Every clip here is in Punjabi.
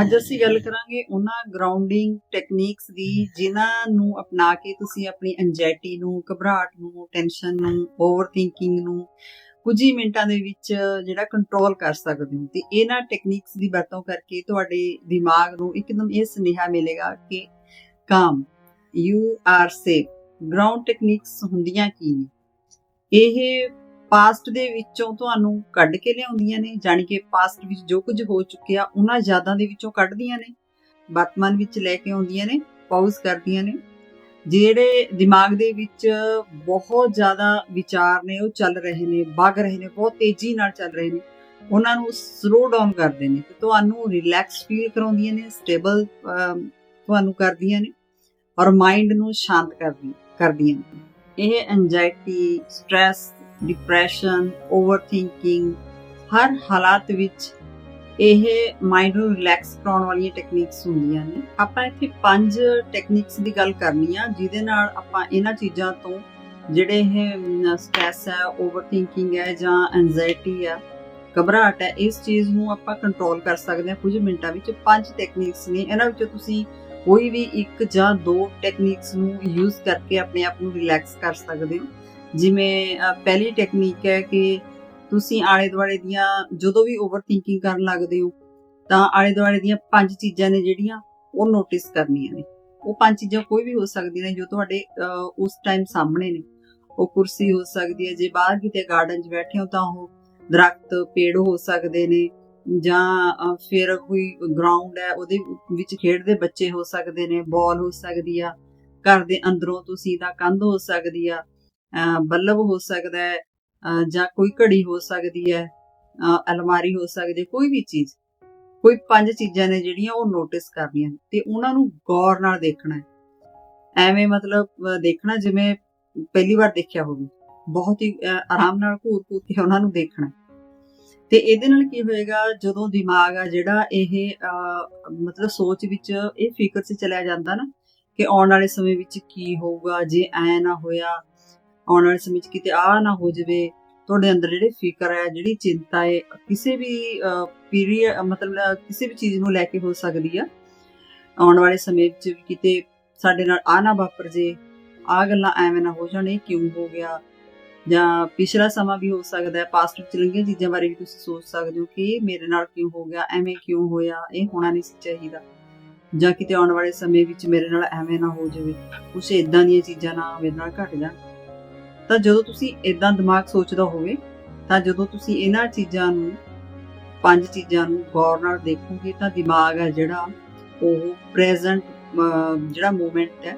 ਅੱਜ ਅਸੀਂ ਗੱਲ ਕਰਾਂਗੇ ਉਹਨਾਂ ਗਰਾਊਂਡਿੰਗ ਟੈਕਨੀਕਸ ਦੀ, ਜਿਨ੍ਹਾਂ ਨੂੰ ਅਪਣਾ ਕੇ ਤੁਸੀਂ ਆਪਣੀ ਐਂਜ਼ਾਇਟੀ ਨੂੰ, ਘਬਰਾਹਟ ਨੂੰ ਟੈਨਸ਼ਨ ਨੂੰ ਓਵਰ ਥਿੰਕਿੰਗ ਨੂੰ ਕੁਝ ਹੀ ਮਿੰਟਾਂ ਦੇ ਵਿੱਚ ਜਿਹੜਾ ਕੰਟਰੋਲ ਕਰ ਸਕਦੇ ਹੋ। ਤੇ ਇਹਨਾਂ ਟੈਕਨੀਕਸ ਦੀ ਵਰਤੋਂ ਕਰਕੇ ਤੁਹਾਡੇ ਦਿਮਾਗ ਨੂੰ ਇੱਕਦਮ ਇਹ ਸੁਨੇਹਾ ਮਿਲੇਗਾ ਕਿ calm you are safe ground techniques ਹੁੰਦੀਆਂ ਕੀ ਨੇ? ਇਹ ਪਾਸਟ ਦੇ ਵਿੱਚੋਂ ਤੁਹਾਨੂੰ ਕੱਢ ਕੇ ਲਿਆਉਂਦੀਆਂ ਨੇ, ਜਾਣੀ ਕਿ ਪਾਸਟ ਵਿੱਚ ਜੋ ਕੁਝ ਹੋ ਚੁੱਕਿਆ, ਉਹਨਾਂ ਯਾਦਾਂ ਦੇ ਵਿੱਚੋਂ ਕੱਢਦੀਆਂ ਨੇ, ਵਰਤਮਾਨ ਵਿੱਚ ਲੈ ਕੇ ਆਉਂਦੀਆਂ ਨੇ ਪਾਉਜ਼ ਕਰਦੀਆਂ ਨੇ। ਜਿਹੜੇ ਦਿਮਾਗ ਦੇ ਵਿੱਚ ਬਹੁਤ ਜ਼ਿਆਦਾ ਵਿਚਾਰ ਨੇ, ਉਹ ਚੱਲ ਰਹੇ ਨੇ, ਵਗ ਰਹੇ ਨੇ, ਬਹੁਤ ਤੇਜ਼ੀ ਨਾਲ ਚੱਲ ਰਹੇ ਨੇ, ਉਹਨਾਂ ਨੂੰ ਸਲੋ ਡਾਊਨ ਕਰਦੇ ਨੇ, ਤੇ ਤੁਹਾਨੂੰ ਰਿਲੈਕਸ ਫੀਲ ਕਰਾਉਂਦੀਆਂ ਨੇ ਸਟੇਬਲ ਤੁਹਾਨੂੰ ਕਰਦੀਆਂ ਨੇ, ਔਰ ਮਾਈਂਡ ਨੂੰ ਸ਼ਾਂਤ ਕਰਦੀ, ਕਰਦੀਆਂ ਨੇ। ਇਹ ਐਂਜ਼ਾਇਟੀ ਸਟ्रेस ਡਿਪਰੈਸ਼ਨ ਓਵਰਥਿੰਕਿੰਗ ਹਰ ਹਾਲਾਤ ਵਿੱਚ ਇਹ ਮਾਈਂਡ ਨੂੰ ਰਿਲੈਕਸ ਕਰਾਉਣ ਵਾਲੀਆਂ ਟੈਕਨੀਕਸ ਹੁੰਦੀਆਂ ਨੇ। ਆਪਾਂ ਇੱਥੇ ਪੰਜ ਟੈਕਨੀਕਸ ਦੀ ਗੱਲ ਕਰਨੀ ਆ, ਜਿਹਦੇ ਨਾਲ ਆਪਾਂ ਇਹਨਾਂ ਚੀਜ਼ਾਂ ਤੋਂ ਜਿਹੜੇ ਇਹ ਸਟ੍ਰੈਸ ਹੈ ਓਵਰਥਿੰਕਿੰਗ ਹੈ ਜਾਂ ਐਂਜ਼ਾਇਟੀ ਹੈ ਘਬਰਾਹਟ ਹੈ ਇਸ ਚੀਜ਼ ਨੂੰ ਆਪਾਂ ਕੰਟਰੋਲ ਕਰ ਸਕਦੇ ਹਾਂ ਕੁਝ ਮਿੰਟਾਂ ਵਿੱਚ ਪੰਜ ਟੈਕਨੀਕਸ ਨੇ। ਇਹਨਾਂ ਵਿੱਚੋਂ ਤੁਸੀਂ ਕੋਈ ਵੀ ਇੱਕ ਜਾਂ ਦੋ ਟੈਕਨੀਕਸ ਨੂੰ ਯੂਜ਼ ਕਰਕੇ ਆਪਣੇ ਆਪ ਨੂੰ ਰਿਲੈਕਸ ਕਰ ਸਕਦੇ ਹੋ। ਜਿਵੇਂ ਪਹਿਲੀ ਟੈਕਨੀਕ ਹੈ ਕਿ ਤੁਸੀਂ ਆਲੇ ਦੁਆਲੇ ਦੀਆਂ ਜਦੋਂ ਵੀ ਓਵਰਥਿੰਕਿੰਗ ਕਰਨ ਲੱਗਦੇ ਹੋ, ਤਾਂ ਆਲੇ ਦੁਆਲੇ ਦੀਆਂ ਪੰਜ ਚੀਜ਼ਾਂ ਨੇ ਜਿਹੜੀਆਂ ਉਹ ਨੋਟਿਸ ਕਰਨੀਆਂ ਨੇ। ਉਹ ਪੰਜ ਚੀਜ਼ਾਂ ਕੋਈ ਵੀ ਹੋ ਸਕਦੀਆਂ ਨੇ ਜੋ ਤੁਹਾਡੇ ਉਸ ਟਾਈਮ ਸਾਹਮਣੇ ਨੇ। ਉਹ ਕੁਰਸੀ ਹੋ ਸਕਦੀ ਹੈ, ਜੇ ਬਾਹਰ ਕਿਤੇ ਗਾਰਡਨ 'ਚ ਬੈਠੇ ਹੋ ਤਾਂ ਉਹ ਦਰਖਤ, ਪੇੜ ਹੋ ਸਕਦੇ ਨੇ ਜਾਂ ਫਿਰ ਕੋਈ ਗਰਾਊਂਡ ਹੈ ਉਹਦੇ ਵਿੱਚ ਖੇਡਦੇ ਬੱਚੇ ਹੋ ਸਕਦੇ ਨੇ ਬਾਲ ਹੋ ਸਕਦੀ ਆ, ਘਰ ਦੇ ਅੰਦਰੋਂ ਤੁਸੀਂ ਦਾ ਕੰਧ ਹੋ ਸਕਦੀ ਆ। ਬੱਲਬ ਹੋ ਸਕਦਾ ਹੈ ਜਾਂ ਕੋਈ ਘੜੀ ਹੋ ਸਕਦੀ ਹੈ ਅਲਮਾਰੀ ਹੋ ਸਕਦੀ ਹੈ, ਕੋਈ ਵੀ ਚੀਜ਼। ਕੋਈ ਪੰਜ ਚੀਜ਼ਾਂ ਨੇ ਜਿਹੜੀਆਂ ਉਹ ਨੋਟਿਸ ਕਰਨੀਆਂ ਤੇ ਉਹਨਾਂ ਨੂੰ ਗੌਰ ਨਾਲ ਦੇਖਣਾ ਹੈ। ਐਵੇਂ ਮਤਲਬ ਦੇਖਣਾ ਜਿਵੇਂ ਪਹਿਲੀ ਵਾਰ ਦੇਖਿਆ ਹੋਵੇ, ਬਹੁਤ ਹੀ ਆਰਾਮ ਨਾਲ ਘੂਰ-ਘੂਰ ਕੇ ਉਹਨਾਂ ਨੂੰ ਦੇਖਣਾ ਤੇ ਇਹਦੇ ਨਾਲ ਕੀ ਹੋਏਗਾ, ਜਦੋਂ ਦਿਮਾਗ ਆ ਜਿਹੜਾ ਇਹ ਮਤਲਬ ਸੋਚ ਵਿੱਚ ਇਹ ਫਿਕਰ 'ਚ ਚਲਿਆ ਜਾਂਦਾ ਨਾ, ਕਿ ਆਉਣ ਵਾਲੇ ਸਮੇਂ ਵਿੱਚ ਕੀ ਹੋਊਗਾ, ਜੇ ਐ ਨਾ ਹੋਇਆ ਆਉਣ ਵਾਲੇ ਸਮੇਂ 'ਚ ਕਿਤੇ ਆ ਨਾ ਹੋ ਜਾਵੇ, ਤੁਹਾਡੇ ਅੰਦਰ ਜਿਹੜੇ ਫਿਕਰ ਹੈ, ਜਿਹੜੀ ਚਿੰਤਾ ਹੈ, ਕਿਸੇ ਵੀ ਪੀਰੀਅਡ ਮਤਲਬ ਕਿਸੇ ਵੀ ਚੀਜ਼ ਨੂੰ ਲੈ ਕੇ ਹੋ ਸਕਦੀ ਆ। ਆਉਣ ਵਾਲੇ ਸਮੇਂ ਵਿੱਚ ਵੀ ਕਿਤੇ ਸਾਡੇ ਨਾਲ ਆ ਨਾ ਵਾਪਰ ਜੇ ਆ ਗੱਲਾਂ ਐਵੇਂ ਨਾ ਹੋ ਜਾਣ, ਇਹ ਕਿਉਂ ਹੋ ਗਿਆ? ਜਾਂ ਪਿਛਲਾ ਸਮਾਂ ਵੀ ਹੋ ਸਕਦਾ ਹੈ ਪਾਸਟ ਵਿੱਚ ਲੰਘੀਆਂ ਚੀਜ਼ਾਂ ਬਾਰੇ ਵੀ ਤੁਸੀਂ ਸੋਚ ਸਕਦੇ ਹੋ ਕਿ ਮੇਰੇ ਨਾਲ ਕਿਉਂ ਹੋ ਗਿਆ, ਐਵੇਂ ਕਿਉਂ ਹੋਇਆ, ਇਹ ਹੋਣਾ ਨਹੀਂ ਸੀ ਚਾਹੀਦਾ। ਜਾਂ ਕਿਤੇ ਆਉਣ ਵਾਲੇ ਸਮੇਂ ਵਿੱਚ ਮੇਰੇ ਨਾਲ ਐਵੇਂ ਨਾ ਹੋ ਜਾਵੇ, ਕੁਛ ਇਦਾਂ ਦੀਆਂ ਚੀਜ਼ਾਂ ਨਾ ਮੇਰੇ ਨਾਲ ਘਟ ਜਾਣ। ਤਾਂ ਜਦੋਂ ਤੁਸੀਂ ਇਦਾਂ ਦਿਮਾਗ ਸੋਚਦਾ ਹੋਵੇ, ਤਾਂ ਜਦੋਂ ਤੁਸੀਂ ਇਹਨਾਂ ਚੀਜ਼ਾਂ ਨੂੰ, ਪੰਜ ਚੀਜ਼ਾਂ ਨੂੰ ਗੌਰ ਨਾਲ ਦੇਖੋਗੇ, ਤਾਂ ਦਿਮਾਗ ਹੈ ਜਿਹੜਾ, ਉਹ ਪ੍ਰੈਜ਼ੈਂਟ ਜਿਹੜਾ ਮੂਮੈਂਟ ਹੈ,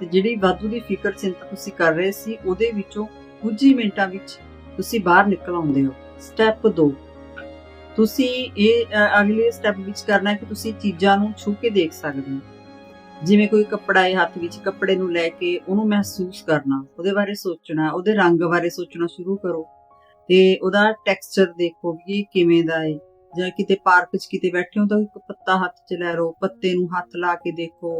ਤੇ ਜਿਹੜੀ ਵਾਧੂ ਦੀ ਫਿਕਰ ਚਿੰਤਾ ਤੁਸੀਂ ਕਰ ਰਹੇ ਸੀ, ਉਹਦੇ ਵਿੱਚੋਂ ਕੁਝ ਹੀ ਮਿੰਟਾਂ ਵਿੱਚ ਤੁਸੀਂ ਬਾਹਰ ਨਿਕਲ ਆਉਂਦੇ ਹੋ। ਸਟੈਪ 2 ਤੁਸੀਂ ਇਹ ਅਗਲੇ ਸਟੈਪ ਵਿੱਚ ਕਰਨਾ ਹੈ ਕਿ ਤੁਸੀਂ ਚੀਜ਼ਾਂ ਨੂੰ ਛੂ ਕੇ ਦੇਖ ਸਕਦੇ ਹੋ। ਜਿਵੇਂ ਕੋਈ ਕੱਪੜਾ ਹੈ ਹੱਥ ਵਿੱਚ ਕੱਪੜੇ ਨੂੰ ਲੈ ਕੇ ਉਹਨੂੰ ਮਹਿਸੂਸ ਕਰਨਾ, ਉਹਦੇ ਬਾਰੇ ਸੋਚਣਾ, ਉਹਦੇ ਰੰਗ ਬਾਰੇ ਸੋਚਣਾ ਸ਼ੁਰੂ ਕਰੋ। ਤੇ ਉਹਦਾ ਟੈਕਸਚਰ ਦੇਖੋ ਵੀ ਕਿਵੇਂ ਦਾ ਹੈ ਜਾਂ ਕਿਤੇ ਪਾਰਕ 'ਚ ਕਿਤੇ ਬੈਠੇ ਹੋ ਤਾਂ ਇੱਕ ਪੱਤਾ ਹੱਥ 'ਚ ਲੈ ਰੋ ਪੱਤੇ ਨੂੰ ਹੱਥ ਲਾ ਕੇ ਦੇਖੋ,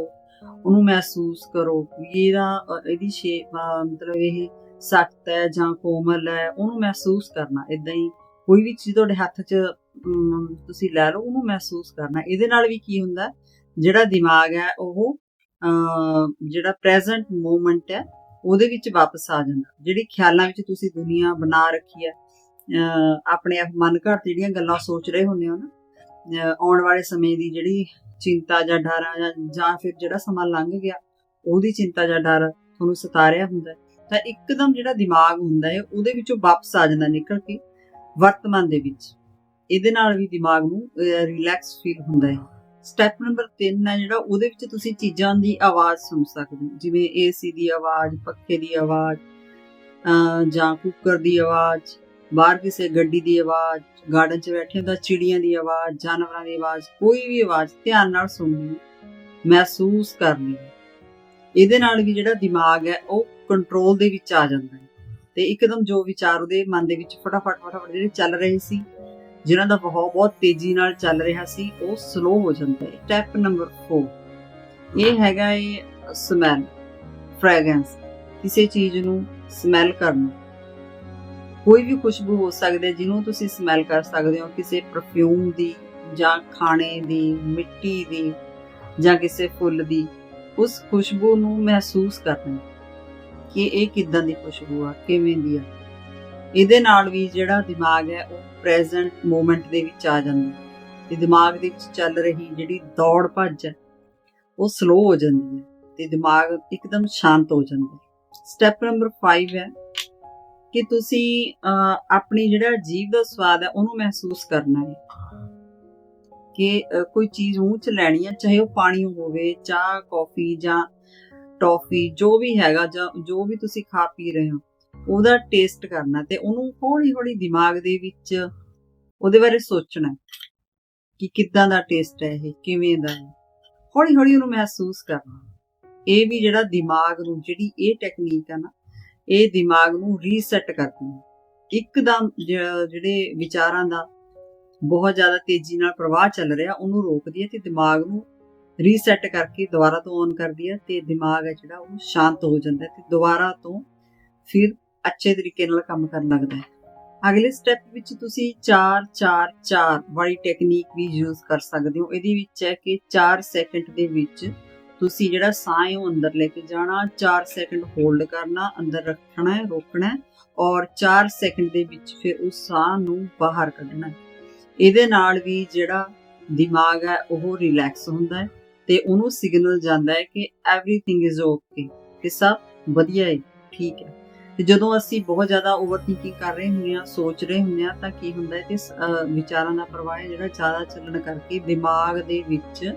ਉਹਨੂੰ ਮਹਿਸੂਸ ਕਰੋ ਇਹਦਾ ਇਹਦੀ ਸ਼ੇਪ ਮਤਲਬ ਇਹ ਸਖਤ ਹੈ ਜਾਂ ਕੋਮਲ ਹੈ, ਉਹਨੂੰ ਮਹਿਸੂਸ ਕਰਨਾ ਇਦਾਂ ਹੀ ਕੋਈ ਵੀ ਚੀਜ਼ ਤੁਹਾਡੇ ਹੱਥ 'ਚ ਤੁਸੀਂ ਲੈ ਲਓ, ਉਹਨੂੰ ਮਹਿਸੂਸ ਕਰਨਾ। ਇਹਦੇ ਨਾਲ ਵੀ ਕੀ ਹੁੰਦਾ ਜਿਹੜਾ ਦਿਮਾਗ ਹੈ, ਉਹ ਜਿਹੜਾ ਪ੍ਰੈਜ਼ੈਂਟ ਮੂਮੈਂਟ ਹੈ, ਉਹਦੇ ਵਿੱਚ ਵਾਪਸ ਆ ਜਾਂਦਾ। ਜਿਹੜੀ ਖਿਆਲਾਂ ਵਿੱਚ ਤੁਸੀਂ ਦੁਨੀਆ ਬਣਾ ਰੱਖੀ ਹੈ ਆਪਣੇ ਆਪ ਮਨ ਘਰ ਜਿਹੜੀਆਂ ਗੱਲਾਂ ਸੋਚ ਰਹੇ ਹੁੰਦੇ ਹੋ ਨਾ ਆਉਣ ਵਾਲੇ ਸਮੇਂ ਦੀ ਜਿਹੜੀ ਚਿੰਤਾ ਜਾਂ ਡਰ ਜਾਂ ਫਿਰ ਜਿਹੜਾ ਸਮਾਂ ਲੰਘ ਗਿਆ, ਉਹਦੀ ਚਿੰਤਾ ਜਾਂ ਡਰ ਤੁਹਾਨੂੰ ਸਤਾ ਰਿਹਾ ਹੁੰਦਾ ਤਾਂ ਇੱਕਦਮ ਜਿਹੜਾ ਦਿਮਾਗ ਹੁੰਦਾ ਹੈ, ਉਹਦੇ ਵਿੱਚੋਂ ਵਾਪਸ ਆ ਜਾਂਦਾ ਨਿਕਲ ਕੇ ਵਰਤਮਾਨ ਦੇ ਵਿੱਚ। ਇਹਦੇ ਨਾਲ ਵੀ ਦਿਮਾਗ ਨੂੰ ਰਿਲੈਕਸ ਫੀਲ ਹੁੰਦਾ ਹੈ। ਸਟੈਪ ਨੰਬਰ 3 ਹੈ ਜਿਹੜਾ, ਉਹਦੇ ਵਿੱਚ ਤੁਸੀਂ ਚੀਜ਼ਾਂ ਦੀ ਆਵਾਜ਼ ਸੁਣ ਸਕਦੇ ਹੋ। ਜਿਵੇਂ ਏਸੀ ਦੀ ਆਵਾਜ਼, ਪੱਖੇ ਦੀ ਆਵਾਜ਼ ਜਾਂ ਕੁੱਕਰ ਦੀ ਆਵਾਜ਼, ਬਾਹਰ ਕਿਸੇ ਗੱਡੀ ਦੀ ਆਵਾਜ਼ ਗਾਰਡਨ 'ਚ ਬੈਠੇ ਹੁੰਦਾ, ਚਿੜੀਆਂ ਦੀ ਆਵਾਜ਼, ਜਾਨਵਰਾਂ ਦੀ ਆਵਾਜ਼, ਕੋਈ ਵੀ ਆਵਾਜ਼ ਧਿਆਨ ਨਾਲ ਸੁਣਨੀ, ਮਹਿਸੂਸ ਕਰਨੀ। ਇਹਦੇ ਨਾਲ ਵੀ ਜਿਹੜਾ ਦਿਮਾਗ ਹੈ, ਉਹ ਕੰਟਰੋਲ ਦੇ ਵਿੱਚ ਆ ਜਾਂਦਾ ਹੈ। ਤੇ ਇੱਕਦਮ ਜੋ ਵਿਚਾਰ ਉਹਦੇ ਮਨ ਦੇ ਵਿੱਚ ਫਟਾਫਟ ਫਟਾਫਟ ਜਿਹੜੇ ਚੱਲ ਰਹੇ ਸੀ ਜਿਨ੍ਹਾਂ ਦਾ ਵਹਾਅ ਬਹੁਤ ਤੇਜ਼ੀ ਨਾਲ ਚੱਲ ਰਿਹਾ ਸੀ, ਉਹ ਸਲੋ ਹੋ ਜਾਂਦਾ ਹੈ ਸਟੈਪ ਨੰਬਰ 4 ਇਹ ਹੈਗਾ ਇਹ ਸਮੈਲ ਫ੍ਰੈਗਰੈਂਸ ਕਿਸੇ ਚੀਜ਼ ਨੂੰ ਸਮੈਲ ਕਰਨਾ ਕੋਈ ਵੀ ਖੁਸ਼ਬੂ ਹੋ ਸਕਦੀ ਹੈ, ਜਿਹਨੂੰ ਤੁਸੀਂ ਸਮੈਲ ਕਰ ਸਕਦੇ ਹੋ, ਕਿਸੇ ਪਰਫਿਊਮ ਦੀ ਜਾਂ ਖਾਣੇ ਦੀ, ਮਿੱਟੀ ਦੀ ਜਾਂ ਕਿਸੇ ਫੁੱਲ ਦੀ, ਉਸ ਖੁਸ਼ਬੂ ਨੂੰ ਮਹਿਸੂਸ ਕਰਨਾ ਕਿ ਇਹ ਕਿਦਾਂ ਦੀ ਖੁਸ਼ਬੂ ਆ, ਕਿਵੇਂ ਦੀ ਆ। ਇਹਦੇ ਨਾਲ ਵੀ ਜਿਹੜਾ ਦਿਮਾਗ ਹੈ ਉਹ ਪ੍ਰੈਜ਼ੈਂਟ ਮੂਮੈਂਟ ਦੇ ਵਿੱਚ ਆ ਜਾਂਦਾ ਤੇ ਦਿਮਾਗ ਦੇ ਵਿੱਚ ਚੱਲ ਰਹੀ ਜਿਹੜੀ ਦੌੜ ਭੱਜ ਹੈ, ਉਹ ਸਲੋ ਹੋ ਜਾਂਦੀ ਹੈ ਤੇ ਦਿਮਾਗ ਇੱਕਦਮ ਸ਼ਾਂਤ ਹੋ ਜਾਂਦਾ ਸਟੈਪ ਨੰਬਰ 5 ਹੈ ਕਿ ਤੁਸੀਂ ਆਪਣੀ ਜਿਹੜਾ ਜੀਵ ਦਾ ਸਵਾਦ ਹੈ ਉਹਨੂੰ ਮਹਿਸੂਸ ਕਰਨਾ ਹੈ। ਕਿ ਕੋਈ ਚੀਜ਼ ਮੂੰਹ 'ਚ ਲੈਣੀ ਹੈ, ਚਾਹੇ ਉਹ ਪਾਣੀ ਹੋਵੇ, ਚਾਹ, ਕੌਫੀ ਜਾਂ ਟੌਫੀ, ਜੋ ਵੀ ਹੈਗਾ ਜਾਂ ਜੋ ਵੀ ਤੁਸੀਂ ਖਾ ਪੀ ਰਹੇ ਹੋ ਉਹਦਾ ਟੇਸਟ ਕਰਨਾ ਤੇ ਉਹਨੂੰ ਹੌਲੀ ਹੌਲੀ ਦਿਮਾਗ ਦੇ ਵਿੱਚ ਉਹਦੇ ਬਾਰੇ ਸੋਚਣਾ ਕਿ ਕਿੱਦਾਂ ਦਾ ਟੇਸਟ ਹੈ ਇਹ, ਕਿਵੇਂ ਦਾ ਹੈ। ਹੌਲੀ ਹੌਲੀ ਉਹਨੂੰ ਮਹਿਸੂਸ ਕਰਨਾ ਇਹ ਵੀ ਜਿਹੜਾ ਦਿਮਾਗ ਨੂੰ, ਜਿਹੜੀ ਇਹ ਟੈਕਨੀਕ ਹੈ ਨਾ, ਇਹ ਦਿਮਾਗ ਨੂੰ ਰੀਸੈਟ ਕਰਦੀ ਹੈ। ਇੱਕਦਮ ਜ- ਜਿਹੜੇ ਵਿਚਾਰਾਂ ਦਾ ਬਹੁਤ ਜ਼ਿਆਦਾ ਤੇਜ਼ੀ ਨਾਲ ਪ੍ਰਵਾਹ ਚੱਲ ਰਿਹਾ, ਉਹਨੂੰ ਰੋਕਦੀ ਹੈ ਤੇ ਦਿਮਾਗ ਨੂੰ ਰੀਸੈਟ ਕਰਕੇ ਦੁਬਾਰਾ ਤੋਂ ਔਨ ਕਰਦੀ ਹੈ ਤੇ ਦਿਮਾਗ ਹੈ ਜਿਹੜਾ ਉਹ ਸ਼ਾਂਤ ਹੋ ਜਾਂਦਾ ਤੇ ਦੁਬਾਰਾ ਤੋਂ ਫਿਰ ਅੱਛੇ ਤਰੀਕੇ ਨਾਲ ਕੰਮ ਕਰਨ ਲੱਗਦਾ ਹੈ। ਅਗਲੇ ਸਟੈਪ ਵਿੱਚ ਤੁਸੀਂ 4 4 4 ਵਾਲੀ ਟੈਕਨੀਕ ਵੀ ਯੂਜ਼ ਕਰ ਸਕਦੇ ਹੋ। ਇਹਦੇ ਵਿੱਚ ਹੈ ਕਿ 4 ਸੈਕਿੰਡ ਦੇ ਵਿੱਚ ਤੁਸੀਂ ਜਿਹੜਾ ਸਾਹ ਹੈ ਉਹ ਅੰਦਰ ਲੈ ਕੇ ਜਾਣਾ 4 ਸੈਕਿੰਡ ਹੋਲਡ ਕਰਨਾ, ਅੰਦਰ ਰੱਖਣਾ ਹੈ, ਰੋਕਣਾ ਔਰ 4 ਸੈਕਿੰਡ ਦੇ ਵਿੱਚ ਫਿਰ ਉਸ ਸਾਹ ਨੂੰ ਬਾਹਰ ਕੱਢਣਾ ਇਹਦੇ ਨਾਲ ਵੀ ਜਿਹੜਾ ਦਿਮਾਗ ਹੈ ਉਹ ਰਿਲੈਕਸ ਹੁੰਦਾ ਹੈ ਤੇ ਉਹਨੂੰ ਸਿਗਨਲ ਜਾਂਦਾ ਹੈ ਕਿ ਐਵਰੀਥਿੰਗ ਇਜ਼ ਓਕੇ ਕਿ ਸਭ ਵਧੀਆ ਹੈ, ਠੀਕ ਹੈ। ਤੇ ਜਦੋਂ ਅਸੀਂ ਬਹੁਤ ਜ਼ਿਆਦਾ ਓਵਰਥਿੰਕਿੰਗ ਕਰ ਰਹੇ ਹੁੰਦੇ ਆ ਸੋਚ ਰਹੇ ਹੁੰਦੇ ਆ ਤਾਂ ਕੀ ਹੁੰਦਾ ਹੈ ਕਿ ਵਿਚਾਰਾਂ ਦਾ ਪ੍ਰਵਾਹ ਹੈ ਜਿਹੜਾ ਜ਼ਿਆਦਾ ਚੱਲਣ ਕਰਕੇ ਦਿਮਾਗ ਦੇ ਵਿੱਚ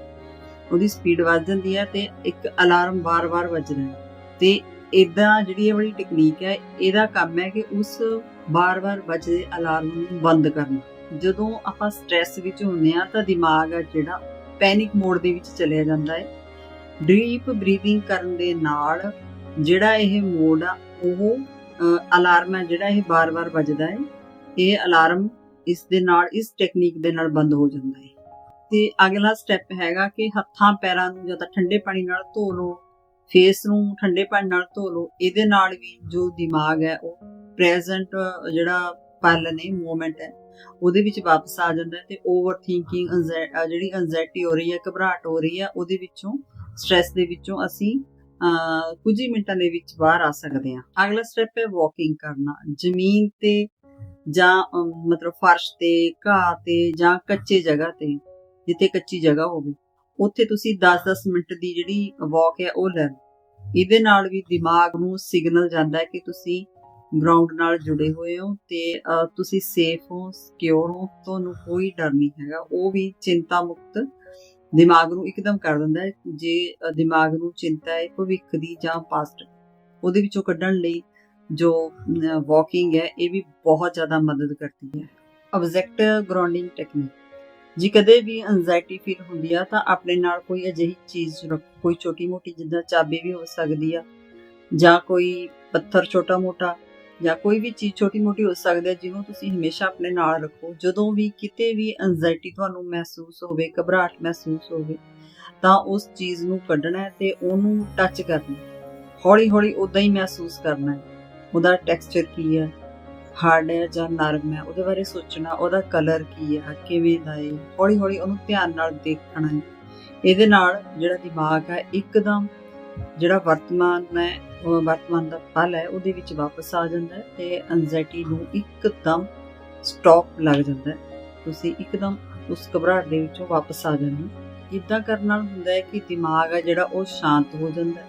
ਉਹਦੀ ਸਪੀਡ ਵੱਧ ਜਾਂਦੀ ਹੈ ਤੇ ਇੱਕ ਅਲਾਰਮ ਵਾਰ-ਵਾਰ ਵੱਜਦਾ ਹੈ। ਤੇ ਇਦਾਂ ਜਿਹੜੀ ਇਹ ਵਾਲੀ ਟੈਕਨੀਕ ਹੈ, ਇਹਦਾ ਕੰਮ ਹੈ ਕਿ ਉਸ ਵਾਰ-ਵਾਰ ਵੱਜਦੇ ਅਲਾਰਮ ਨੂੰ ਬੰਦ ਕਰਨਾ। ਜਦੋਂ ਆਪਾਂ ਸਟ੍ਰੈਸ ਵਿੱਚ ਹੁੰਦੇ ਆ ਤਾਂ ਦਿਮਾਗ ਆ ਜਿਹੜਾ ਪੈਨਿਕ ਮੋਡ ਦੇ ਵਿੱਚ ਚਲਿਆ ਜਾਂਦਾ ਹੈ। ਡੀਪ ਬਰੀਥਿੰਗ ਕਰਨ ਦੇ ਨਾਲ ਜਿਹੜਾ ਇਹ ਮੋਡ ਆ ਉਹ ਅਲਾਰਮ ਹੈ ਜਿਹੜਾ ਇਹ ਬਾਰ-ਬਾਰ ਵੱਜਦਾ ਹੈ। ਇਹ ਅਲਾਰਮ ਇਸ ਦੇ ਨਾਲ, ਇਸ ਟੈਕਨੀਕ ਦੇ ਨਾਲ ਬੰਦ ਹੋ ਜਾਂਦਾ ਹੈ। ਤੇ ਅਗਲਾ ਸਟੈਪ ਹੈਗਾ ਕਿ ਹੱਥਾਂ ਪੈਰਾਂ ਨੂੰ ਜਾਂ ਤਾਂ ਠੰਡੇ ਪਾਣੀ ਨਾਲ ਧੋ ਲਓ ਫੇਸ ਨੂੰ ਠੰਡੇ ਪਾਣੀ ਨਾਲ ਧੋ ਲਓ। ਇਹਦੇ ਨਾਲ ਵੀ ਜੋ ਦਿਮਾਗ ਹੈ, ਉਹ ਪ੍ਰੈਜ਼ੈਂਟ ਜਿਹੜਾ ਪਲ ਨੇ ਮੂਵਮੈਂਟ ਹੈ, ਉਹਦੇ ਵਿੱਚ ਵਾਪਸ ਆ ਜਾਂਦਾ ਤੇ ਓਵਰ ਥਿੰਕਿੰਗ ਜਿਹੜੀ ਐਂਜ਼ਾਇਟੀ ਹੋ ਰਹੀ ਹੈ, ਘਬਰਾਹਟ ਹੋ ਰਹੀ ਹੈ, ਉਹਦੇ ਵਿੱਚੋਂ ਸਟ੍ਰੈਸ ਦੇ ਵਿੱਚੋਂ ਅਸੀਂ ਕੁਝ ਹੀ ਮਿੰਟਾਂ ਦੇ ਵਿੱਚ ਬਾਹਰ ਆ ਸਕਦੇ ਹਾਂ। ਅਗਲਾ ਸਟੈਪ ਹੈ ਵਾਕਿੰਗ ਕਰਨਾ। ਜ਼ਮੀਨ ਤੇ ਜਾਂ ਮਤਲਬ ਫਰਸ਼ ਤੇ, ਘਾਹ ਤੇ ਜਾਂ ਕੱਚੇ ਜਗ੍ਹਾ ਤੇ, ਜਿੱਥੇ ਕੱਚੀ ਜਗ੍ਹਾ ਹੋਵੇ, ਉੱਥੇ ਤੁਸੀਂ 10-10 ਮਿੰਟ ਦੀ ਜਿਹੜੀ ਵਾਕ ਹੈ ਉਹ ਲੈ ਲਓ। ਇਹਦੇ ਨਾਲ ਵੀ ਦਿਮਾਗ ਨੂੰ ਸਿਗਨਲ ਜਾਂਦਾ ਹੈ ਕਿ ਤੁਸੀਂ ਗਰਾਊਂਡ ਨਾਲ ਜੁੜੇ ਹੋਏ ਹੋ ਤੇ ਤੁਸੀਂ ਸੇਫ ਹੋ ਸਿਕਿਉਰ ਹੋ, ਤੁਹਾਨੂੰ ਕੋਈ ਡਰ ਨਹੀਂ ਹੈਗਾ। ਉਹ ਵੀ ਚਿੰਤਾ ਮੁਕਤ ਦਿਮਾਗ ਨੂੰ ਇੱਕਦਮ ਕਰ ਦਿੰਦਾ ਹੈ, ਜੇ ਦਿਮਾਗ ਨੂੰ ਚਿੰਤਾ ਹੈ, ਭਵਿੱਖ ਦੀ ਜਾਂ ਪਾਸਟ ਉਹਦੇ ਵਿੱਚੋਂ ਕੱਢਣ ਲਈ ਜੋ ਵਾਕਿੰਗ ਹੈ, ਇਹ ਵੀ ਬਹੁਤ ਜ਼ਿਆਦਾ ਮਦਦ ਕਰਦੀ ਹੈ। ਆਬਜੈਕਟ ਗਰਾਊਂਡਿੰਗ ਟੈਕਨੀਕ ਜੇ ਕਦੇ ਵੀ ਐਂਜ਼ਾਇਟੀ ਫੀਲ ਹੁੰਦੀ ਆ, ਤਾਂ ਆਪਣੇ ਨਾਲ ਕੋਈ ਅਜਿਹੀ ਚੀਜ਼ ਰੱਖੋ, ਕੋਈ ਛੋਟੀ ਮੋਟੀ ਜਿੱਦਾਂ ਚਾਬੀ ਵੀ ਹੋ ਸਕਦੀ ਆ, ਜਾਂ ਕੋਈ ਪੱਥਰ ਛੋਟਾ ਮੋਟਾ ਜਾਂ ਕੋਈ ਵੀ ਚੀਜ਼ ਛੋਟੀ ਮੋਟੀ ਹੋ ਸਕਦੀ ਹੈ, ਜਿਹਨੂੰ ਤੁਸੀਂ ਹਮੇਸ਼ਾ ਆਪਣੇ ਨਾਲ ਰੱਖੋ। ਜਦੋਂ ਵੀ ਕਿਤੇ ਵੀ ਐਂਜ਼ਾਇਟੀ ਤੁਹਾਨੂੰ ਮਹਿਸੂਸ ਹੋਵੇ, ਘਬਰਾਹਟ ਮਹਿਸੂਸ ਹੋਵੇ, ਤਾਂ ਉਸ ਚੀਜ਼ ਨੂੰ ਕੱਢਣਾ ਹੈ ਤੇ ਉਹਨੂੰ ਟੱਚ ਕਰਨਾ ਹੌਲੀ ਹੌਲੀ ਉਦਾਂ ਹੀ ਮਹਿਸੂਸ ਕਰਨਾ ਹੈ। ਉਹਦਾ ਟੈਕਸਚਰ ਕੀ ਹੈ? ਹਾਰਡ ਹੈ ਜਾਂ ਨਰਮ ਹੈ? ਉਹਦੇ ਬਾਰੇ ਸੋਚਣਾ, ਉਹਦਾ ਕਲਰ ਕੀ ਹੈ? ਕਿਵੇਂ ਦਾ ਹੈ? ਹੌਲੀ ਹੌਲੀ ਉਹਨੂੰ ਧਿਆਨ ਨਾਲ ਦੇਖਣਾ ਹੈ। ਇਹਦੇ ਨਾਲ ਜਿਹੜਾ ਦਿਮਾਗ ਹੈ, ਇੱਕਦਮ ਜਿਹੜਾ ਵਰਤਮਾਨ ਹੈ, ਉਹ ਵਰਤਮਾਨ ਦਾ ਪਲ ਹੈ, ਉਹਦੇ ਵਿੱਚ ਵਾਪਸ ਆ ਜਾਂਦਾ ਹੈ ਤੇ ਐਂਜ਼ਾਇਟੀ ਨੂੰ ਇੱਕਦਮ ਸਟਾਪ ਲੱਗ ਜਾਂਦਾ ਹੈ। ਤੁਸੀਂ ਇੱਕਦਮ ਉਸ ਘਬਰਾਹਟ ਦੇ ਵਿੱਚੋਂ ਵਾਪਸ ਆ ਜਾਂਦੇ ਹੋ। ਇਦਾਂ ਕਰਨ ਨਾਲ ਹੁੰਦਾ ਹੈ ਕਿ ਦਿਮਾਗ ਹੈ ਜਿਹੜਾ, ਉਹ ਸ਼ਾਂਤ ਹੋ ਜਾਂਦਾ ਹੈ,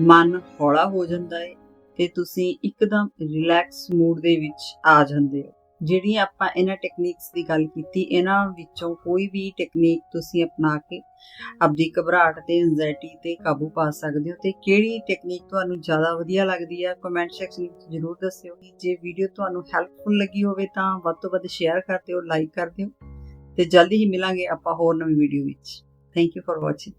ਮਨ ਹੌਲਾ ਹੋ ਜਾਂਦਾ ਹੈ ਤੇ ਤੁਸੀਂ ਇੱਕਦਮ ਰਿਲੈਕਸ ਮੂਡ ਦੇ ਵਿੱਚ ਆ ਜਾਂਦੇ ਹੋ। ਜਿਹੜੀਆਂ ਆਪਾਂ ਇਹਨਾਂ ਟੈਕਨੀਕਸ ਦੀ ਗੱਲ ਕੀਤੀ, ਇਹਨਾਂ ਵਿੱਚੋਂ ਕੋਈ ਵੀ ਟੈਕਨੀਕ ਤੁਸੀਂ ਅਪਣਾ ਕੇ ਆਪਦੀ ਘਬਰਾਹਟ ਤੇ ਐਂਜ਼ਾਇਟੀ ਤੇ ਕਾਬੂ ਪਾ ਸਕਦੇ ਹੋ ਤੇ ਕਿਹੜੀ ਟੈਕਨੀਕ ਤੁਹਾਨੂੰ ਜ਼ਿਆਦਾ ਵਧੀਆ ਲੱਗਦੀ ਹੈ ਕਮੈਂਟ ਸੈਕਸ਼ਨ ਵਿੱਚ ਜਰੂਰ ਦੱਸਿਓ। ਜੇ ਵੀਡੀਓ ਤੁਹਾਨੂੰ ਹੈਲਪਫੁਲ ਲੱਗੀ ਹੋਵੇ ਤਾਂ ਵੱਧ ਤੋਂ ਵੱਧ ਸ਼ੇਅਰ ਕਰ ਦਿਓ ਲਾਈਕ ਕਰ ਦਿਓ ਤੇ ਜਲਦੀ ਹੀ ਮਿਲਾਂਗੇ ਆਪਾਂ ਹੋਰ ਨਵੀਂ ਵੀਡੀਓ ਵਿੱਚ। Thank you for watching